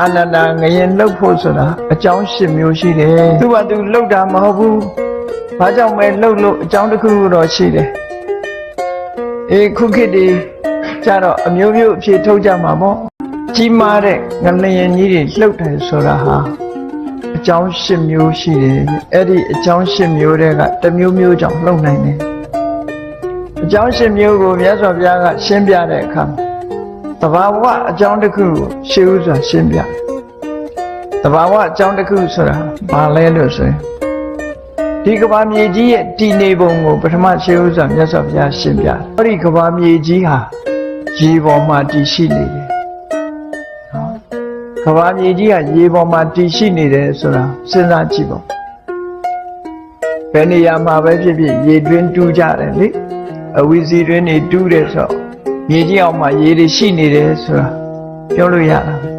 အာနန္ဒာငရင်လှုပ်ဖို့ဆိုတာအကြောင်းရှစ်မျိုးရှိတယ်သူကသူလှုပ်တာမဟုတ်ဘူးဘာကြောင့်မဲလှုပ်လို့အကြောင်းတစ်ခုခုတော့ရှိတယ်အေးခုခေတ်ဒီကြတော့အမျိုးမျိုးအဖြစ်ထုတ်ကြမှာပေါ့ကြီးမားတဲ့ငလျင်ကြီးတွေလှုပ်တယ်ဆိုတာဟာအကြောင်းရှစ်မျိုးရှိတယ်အဲ့ဒီအကြောင်းရှစ်မျိုးတွေကတစ်မျိုးမျိုးကြောင့်လှုပ်နိုင်တယ်အကြောင်းရှစ်မျိုးကိုမြတ်စွာဘုရားကရှင်းပြတဲ့အခါမှာ တဘာဝအကြောင်းတစ်ခုကိုရှင်းဥစွာရှင်းပြတယ်တဘာဝအကြောင်းတစ်ခုဆိုတာဘာလဲလို့ဆိုရင်ဒီကဘာမြေကြီးရဲ့တည်နေပုံကိုပထမရှင်းဥစွာမြတ်စွာဘုရားရှင်းပြတယ်ဟောဒီကဘာမြေကြီးဟာရေပေါ်မှာတည်ရှိနေတယ်နော်ကဘာမြေကြီးဟာရေပေါ်မှာတည်ရှိနေတယ်ဆိုတာစဉ်းစားကြည့်ပါဘယ်နေရာမှာပဲဖြစ်ဖြစ်ရေတွင်းတူးကြတယ်လေအဝီစီတွင်းနေတူးတယ်ဆိုတော့ မြေကြီးအောင်မှာရေတွေရှိနေတယ်ဆိုတာပြောလို့ရတာပဲ